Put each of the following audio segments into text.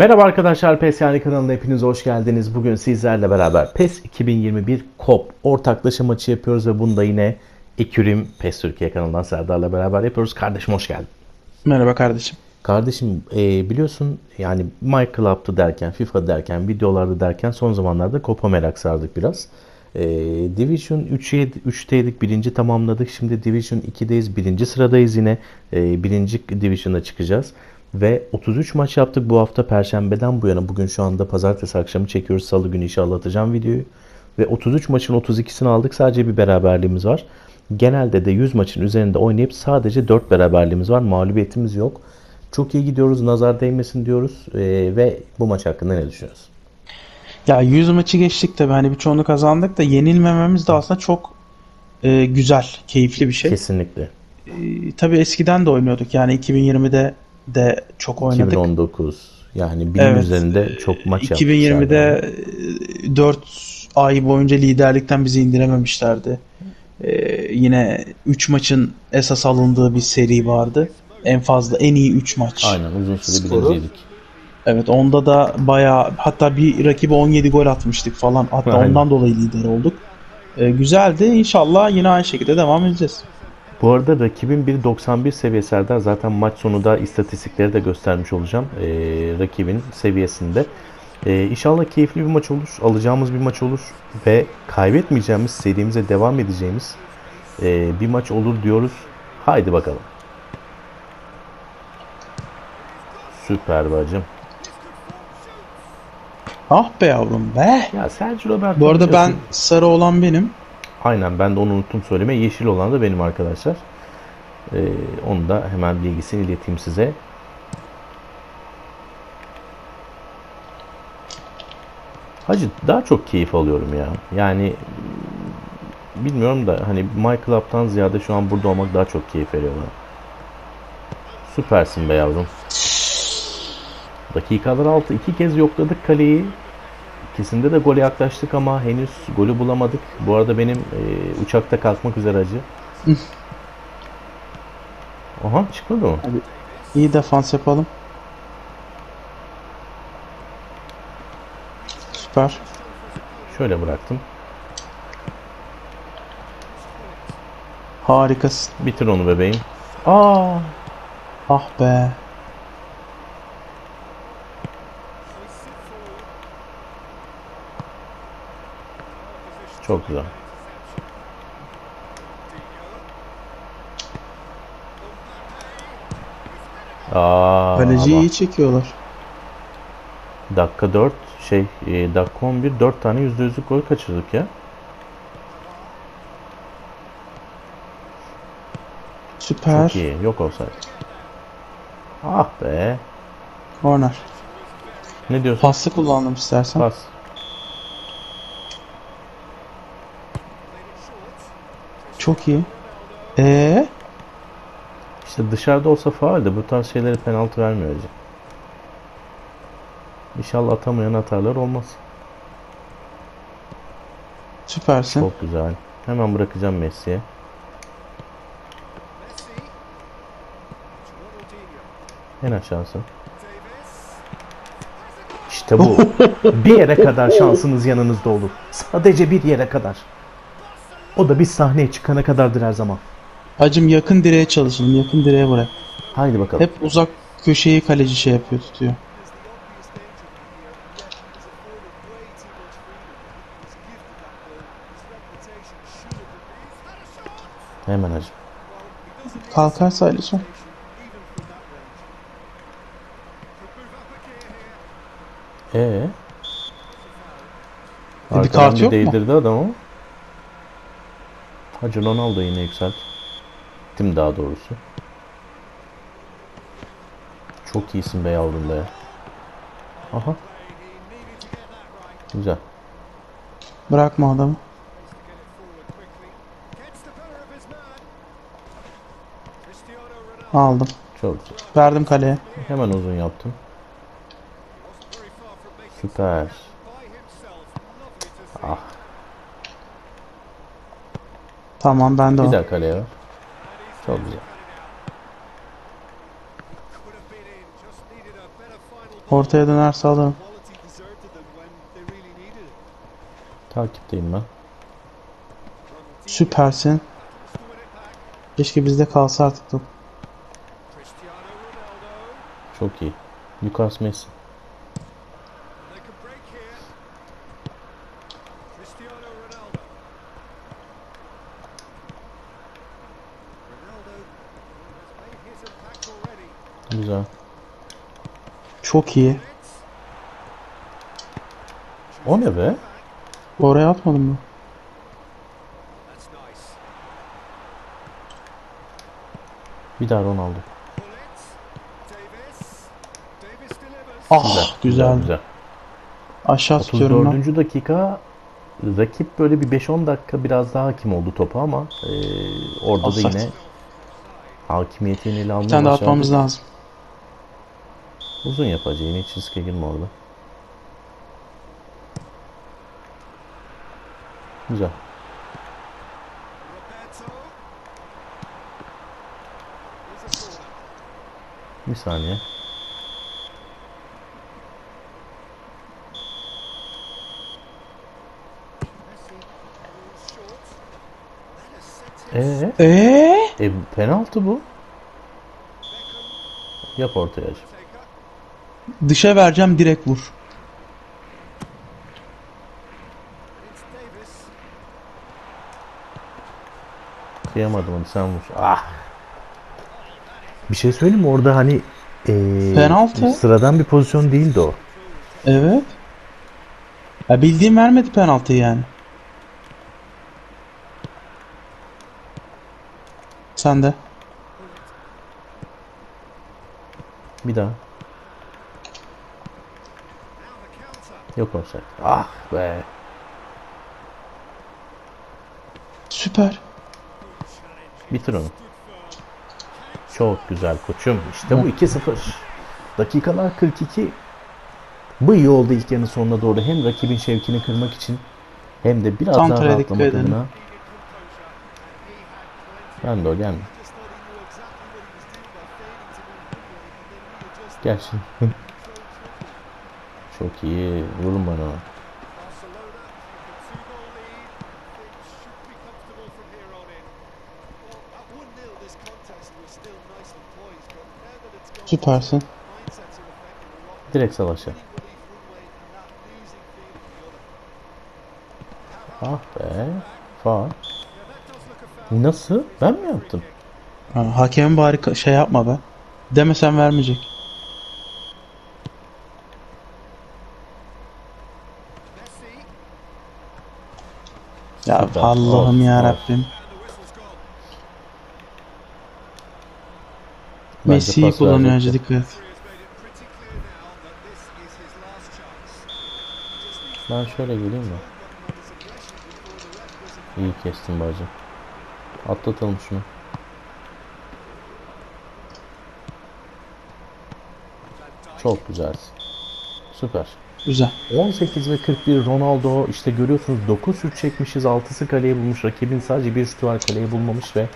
Merhaba arkadaşlar PES Yani kanalına hepiniz hoş geldiniz. Bugün sizlerle beraber PES 2021 KOP ortaklaşa maçı yapıyoruz ve bunu da yine Ekürim PES Türkiye kanalından Serdar'la beraber yapıyoruz. Kardeşim hoş geldin. Merhaba kardeşim. Kardeşim e, biliyorsun yani My Club'tı derken, FIFA derken, videolarda derken son zamanlarda KOP'a merak sardık biraz. E, Division 3'e 3'teydik, birinci tamamladık. Şimdi Division 2'deyiz, birinci sıradayız yine. E, birinci Division'a çıkacağız. Ve 33 maç yaptık bu hafta Perşembeden bu yana. Bugün şu anda pazartesi akşamı çekiyoruz. Salı günü inşallah atacağım videoyu. Ve 33 maçın 32'sini aldık. Sadece bir beraberliğimiz var. Genelde de 100 maçın üzerinde oynayıp sadece 4 beraberliğimiz var. Mağlubiyetimiz yok. Çok iyi gidiyoruz. Nazar değmesin diyoruz. Ee, ve bu maç hakkında ne düşünüyorsun? Ya 100 maçı geçtik tabii hani birçoğunu kazandık da yenilmememiz de aslında çok e, güzel, keyifli bir şey. Kesinlikle. E, tabii eskiden de oynuyorduk yani 2020'de de çok oynadık. 2019 yani binin Evet. üzerinde çok maç yaptık. 2020'de 4 ay boyunca liderlikten bizi indirememişlerdi. E, yine 3 maçın esas alındığı bir seri vardı. En fazla en iyi 3 maç. Aynen uzun süre Skoru. birinciydik. Evet onda da bayağı hatta bir rakibe 17 gol atmıştık falan. Hatta Aynen. ondan dolayı lider olduk. Ee, güzeldi. İnşallah yine aynı şekilde devam edeceğiz. Bu arada rakibin 1.91 seviye Serdar. Zaten maç sonunda istatistikleri de göstermiş olacağım. Ee, rakibin seviyesinde. Ee, inşallah keyifli bir maç olur. Alacağımız bir maç olur. Ve kaybetmeyeceğimiz, serimize devam edeceğimiz ee, bir maç olur diyoruz. Haydi bakalım. Süper bacım. Ah be yavrum be. Ya Sergio Roberto Bu arada ben sarı olan benim. Aynen ben de onu unuttum söylemeyi. Yeşil olan da benim arkadaşlar. Ee, onu da hemen bilgisini ileteyim size. Hacı daha çok keyif alıyorum ya. Yani bilmiyorum da hani My Club'tan ziyade şu an burada olmak daha çok keyif veriyor bana. Süpersin be yavrum. Dakikalar altı iki kez yokladık kaleyi. İkisinde de gole yaklaştık ama henüz golü bulamadık. Bu arada benim e, uçakta kalkmak üzere acı. Aha çıkmadı mı? İyi defans yapalım. Süper. Şöyle bıraktım. Harikasın. Bitir onu bebeğim. Aa, Ah be. Çok güzel. Aa, Kaleciyi ama iyi çekiyorlar. dakika 4 şey e, dakika 11 4 tane %100'lük gol kaçırdık ya. Süper. Çok iyi. Yok olsaydı. Ah be. Corner. Ne diyorsun? Paslı kullandım istersen. Pas. Çok iyi. Ee, İşte dışarıda olsa faal de bu tarz şeylere penaltı vermiyor hocam. İnşallah atamayan atarlar olmaz. süpersin. Çok güzel. Hemen bırakacağım Messi'ye. En aşağısı. İşte bu. bir yere kadar şansınız yanınızda olur. Sadece bir yere kadar. O da biz sahneye çıkana kadardır her zaman. Hacım yakın direğe çalışalım. Yakın direğe bırak. Haydi bakalım. Hep uzak köşeyi kaleci şey yapıyor tutuyor. Hemen hacım. Kalkarsa Alisson. Ee? bir Arkadan kart bir yok mu? değdirdi adamı. Hacı Ronaldo yine yükselt. Tim daha doğrusu. Çok iyisin be yavrum be. Aha. Güzel. Bırakma adamı. Aldım. Çok güzel. Verdim kaleye. Hemen uzun yaptım. Süper. Tamam ben de Bir o. daha kaleye ver. Çok güzel. Ortaya dönerse alırım. Takipteyim ben. Süpersin. Keşke bizde kalsa artık top. Çok iyi. Lucas Messi. Çok iyi. O ne be? Oraya atmadın mı? Bir daha Ronaldo. Ah güzel. güzel. Aşağı tutuyorum ben. 34. dakika rakip böyle bir 5-10 dakika biraz daha hakim oldu topa ama e, orada Offside. da yine hakimiyetini ele almaya Bir tane daha başardı. atmamız lazım. Uzun yapacağı yine hiç riske girme orada. Güzel. Bir saniye. Ee, Eee? e, penaltı bu. Yap ortaya. Dışa vereceğim direkt vur. Kıyamadım onu sen vur. Ah. Bir şey söyleyeyim mi orada hani eee, Penaltı. Sıradan bir pozisyon değildi o. Evet. Ya bildiğim vermedi penaltıyı yani. Sen de. Bir daha. Yok olacak. Ah be. Süper. Bitir onu. Çok güzel koçum. İşte bu 2-0. Dakikalar 42. Bu iyi oldu ilk yarının sonuna doğru. Hem rakibin şevkini kırmak için hem de biraz Tam daha rahatlamak edelim. adına. Ben de o gelme. Gel şimdi. Çok iyi. Vurun bana. Süpersin. Direkt savaşa. Ah be. Faal. Nasıl? Ben mi yaptım? Ha, hakemin bari şey yapma be. Demesen vermeyecek. Süper. Allah'ım ya. Rabbim. Messi'yi kullanıyor hacı dikkat. Ben şöyle geleyim mi? İyi kestin bacım. Atlatalım şunu. Çok güzel. Süper. Güzel. 18 ve 41 Ronaldo işte görüyorsunuz 9 şut çekmişiz 6'sı kaleye bulmuş rakibin sadece bir şutu var kaleye bulmamış ve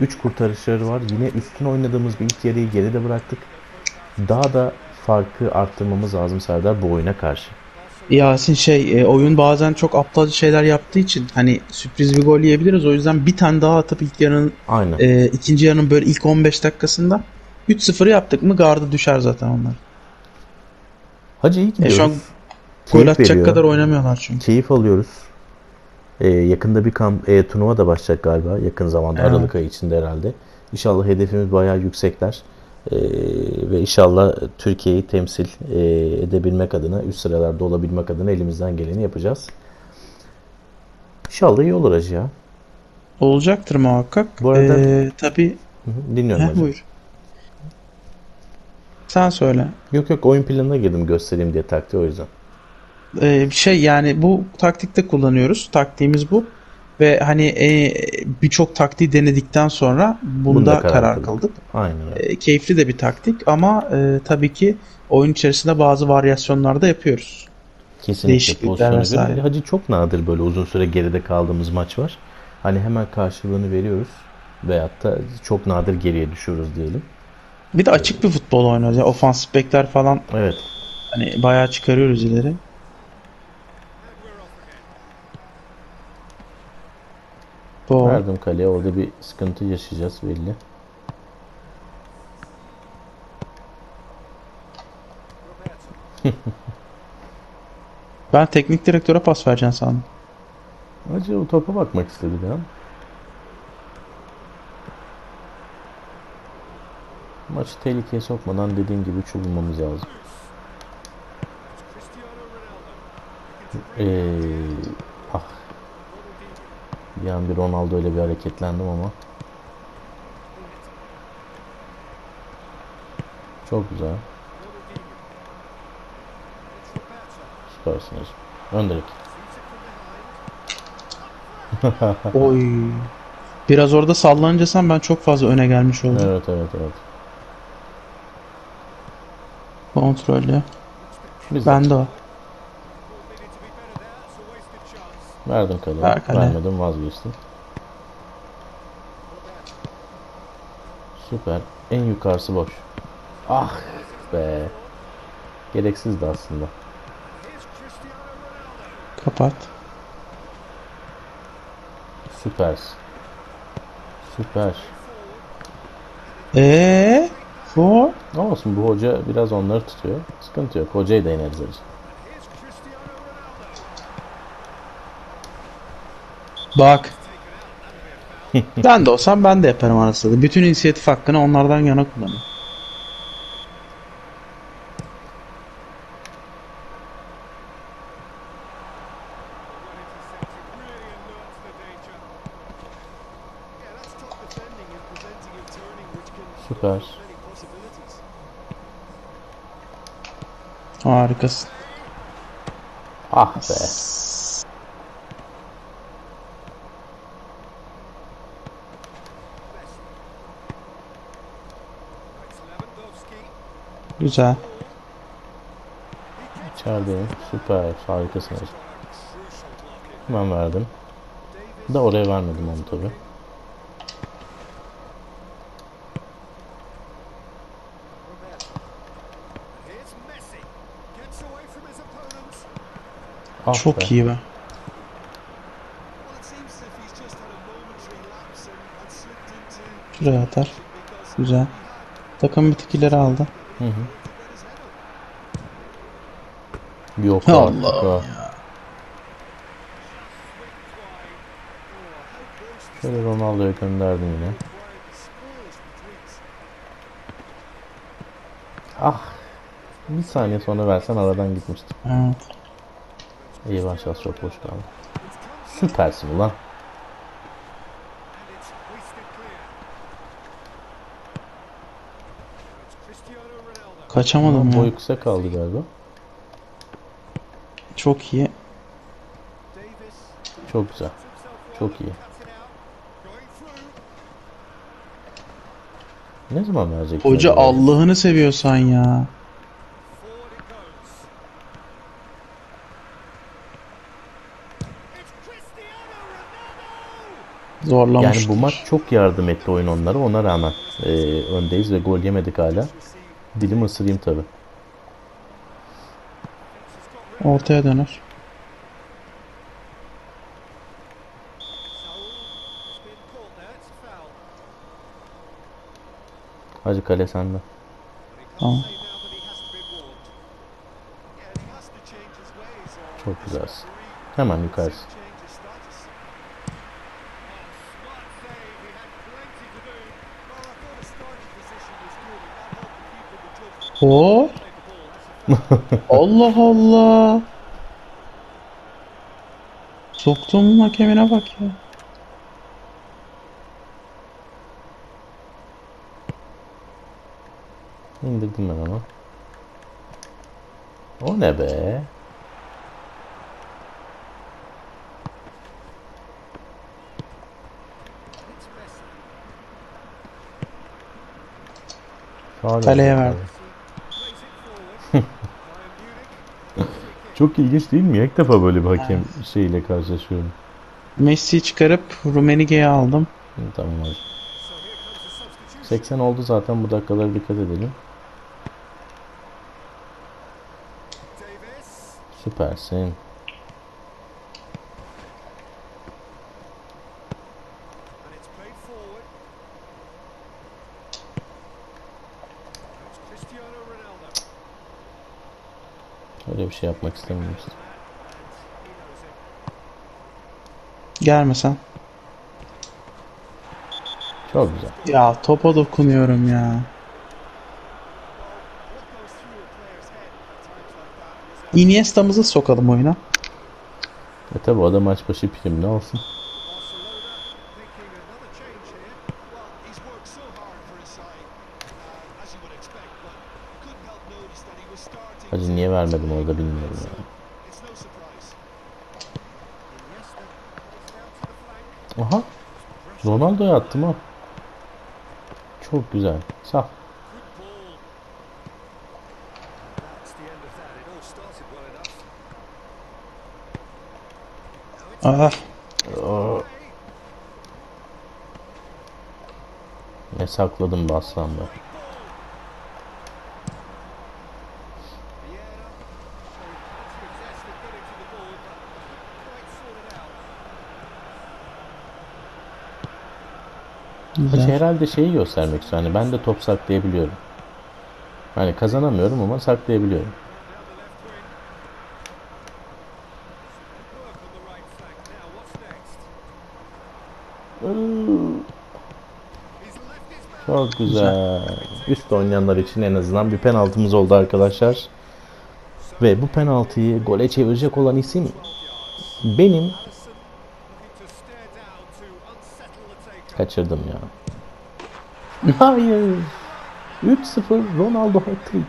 3 kurtarışları var yine üstün oynadığımız bir ilk yarıyı geride bıraktık daha da farkı arttırmamız lazım Serdar bu oyuna karşı Yasin şey e, oyun bazen çok aptalca şeyler yaptığı için hani sürpriz bir gol yiyebiliriz. O yüzden bir tane daha atıp ilk yarının aynen e, ikinci yarının böyle ilk 15 dakikasında 3-0 yaptık mı gardı düşer zaten onlar. Hacı iyi E, gidiyoruz şu an gol atacak veriyor. kadar oynamıyorlar çünkü. keyif alıyoruz Ee, yakında bir kamp, e, turnuva da başlayacak galiba yakın zamanda Evet. Aralık ayı içinde herhalde İnşallah hedefimiz bayağı yüksekler Ee, ve inşallah Türkiye'yi temsil e, edebilmek adına üst sıralarda olabilmek adına elimizden geleni yapacağız. İnşallah iyi olur hacı ya. Olacaktır muhakkak. Bu arada- E, tabii. Dinliyorum Heh, hacı. buyur. Sen söyle. Yok yok oyun planına girdim göstereyim diye taktiği o yüzden. Ee, şey yani bu taktikte kullanıyoruz. Taktiğimiz bu. Ve hani e, birçok taktiği denedikten sonra bunda, Bunda karar karar, kıldık. Aynen öyle. E, keyifli de bir taktik ama e, tabii ki oyun içerisinde bazı varyasyonlar da yapıyoruz. Kesinlikle pozisyona göre. Hacı çok nadir böyle uzun süre geride kaldığımız maç var. Hani hemen karşılığını veriyoruz. Veyahut da çok nadir geriye düşüyoruz diyelim. Bir de açık bir futbol oynuyoruz. Yani ofansif bekler falan Evet. Hani bayağı çıkarıyoruz ileri. Bu Verdim kaleye. Orada bir sıkıntı yaşayacağız belli. ben teknik direktöre pas vereceğim sandım. Acı o topa bakmak istedi ya. Maçı tehlikeye sokmadan dediğim gibi üçü bulmamız lazım. Ee, ah. Bir an bir Ronaldo öyle bir hareketlendim ama. Çok güzel. Süpersiniz. Öndelik. Oy. Biraz orada sallanınca sen ben çok fazla öne gelmiş oldum. Evet evet evet. Kontrollü. Biz Ben de o. Verdim. Ver kaleye. Vermedim vazgeçtim. Süper. En yukarısı boş. Ah be. Gereksizdi aslında. Kapat. Süpersin. Süper. Eee? Bu? Ne olsun bu hoca biraz onları tutuyor. Sıkıntı yok. Hocayı da ineriz acı. Bak. ben de olsam ben de yaparım arasında. Bütün inisiyatif hakkını onlardan yana kullanırım. Süper. Harikasın. Ah be. Güzel. İçerideyim. Süper. Harikasın hocam. Hemen verdim. Da oraya vermedim onu tabi. Ah Çok be. iyi be. Şuraya atar. Güzel. Takım bir tık ileri aldı. Hı hı. Yok Allah ha. Şöyle Ronaldo'ya gönderdim yine. Ah. Bir saniye sonra versen aradan gitmiştim. Evet. İyi başlas çok boş kaldı. Süpersin ulan. Kaçamadım Ama boy ya. kısa kaldı galiba. Çok iyi. Çok güzel. Çok iyi. Ne zaman verecek? Hoca Allah'ını seviyorsan ya. Zorlamış. Yani bu maç çok yardım etti oyun onlara. Ona rağmen e, öndeyiz ve gol yemedik hala. Dilimi ısırayım tabi. Ortaya döner. Hacı kale sende. Tamam. Çok güzelsin. Hemen yukarısı. O. Allah Allah. Soktuğumun hakemine bak ya. İndirdim ben onu. O ne be? Kaleye oldu. Çok ilginç değil mi? İlk defa böyle bir hakem şeyiyle karşılaşıyorum. Messi'yi çıkarıp Rummenigge'yi aldım. Tamam hadi. 80 oldu zaten bu dakikalara dikkat edelim. Süpersin. Şey yapmak istemiyoruz. And he knows it. Gelme sen. Çok güzel. Ya topa dokunuyorum ya. Iniesta'mızı sokalım oyuna. E tabi o da maç başı prim ne olsun. Vermedim orada bilmiyorum ya. It's no surprise. Iniesta is down to the flank. Aha. Ronaldo'ya attım ha. Çok güzel. Sağ. Good ball. That's the end of that. It all started well enough. Ah, Aa, Ne sakladım be aslan be. Güzel. herhalde şeyi göstermek istiyor. Hani ben de top saklayabiliyorum. Hani kazanamıyorum ama saklayabiliyorum. Çok güzel. Üst oynayanlar için en azından bir penaltımız oldu arkadaşlar. Ve bu penaltıyı gole çevirecek olan isim benim. Kaçırdım ya. Hayır. 3-0 Ronaldo hat-trick.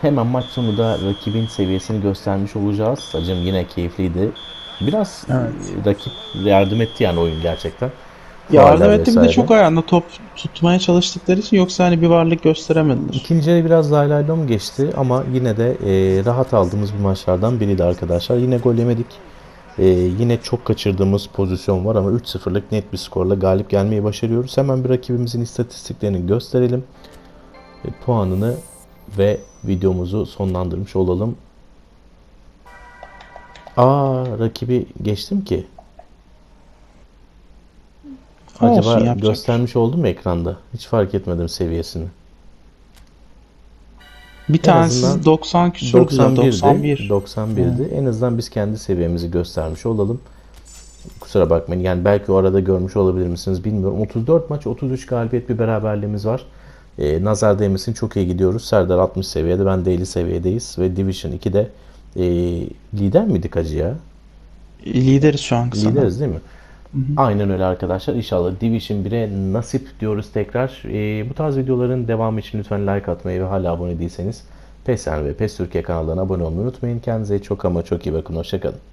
Hemen maç sonu da rakibin seviyesini göstermiş olacağız. Hacım yine keyifliydi. Biraz Evet. e, rakip yardım etti yani oyun gerçekten. Yardım Fauller etti bir de çok ayağında top tutmaya çalıştıkları için yoksa hani bir varlık gösteremediler. İkinci yarı biraz laylaylom geçti ama yine de e, rahat aldığımız bir maçlardan biriydi arkadaşlar. Yine gol yemedik. E, yine çok kaçırdığımız pozisyon var ama 3-0'lık net bir skorla galip gelmeyi başarıyoruz. Hemen bir rakibimizin istatistiklerini gösterelim. E, puanını ve videomuzu sonlandırmış olalım. Aa rakibi geçtim ki. Acaba yapacak. göstermiş oldum mu ekranda? Hiç fark etmedim seviyesini. Bir tanesi azından 90 küsur güzel, 91'di. 91. 91'di. En azından biz kendi seviyemizi göstermiş olalım. Kusura bakmayın. Yani belki o arada görmüş olabilir misiniz bilmiyorum. 34 maç, 33 galibiyet bir beraberliğimiz var. Ee, nazar değmesin çok iyi gidiyoruz. Serdar 60 seviyede, ben de 50 seviyedeyiz. Ve Division 2'de e, lider miydik hacı ya? Lideriz şu an. Lideriz değil mi? Aynen öyle arkadaşlar. İnşallah Division 1'e nasip diyoruz tekrar. Ee, bu tarz videoların devamı için lütfen like atmayı ve hala abone değilseniz PESEN ve PES Türkiye kanallarına abone olmayı unutmayın. Kendinize çok ama çok iyi bakın. Hoşçakalın.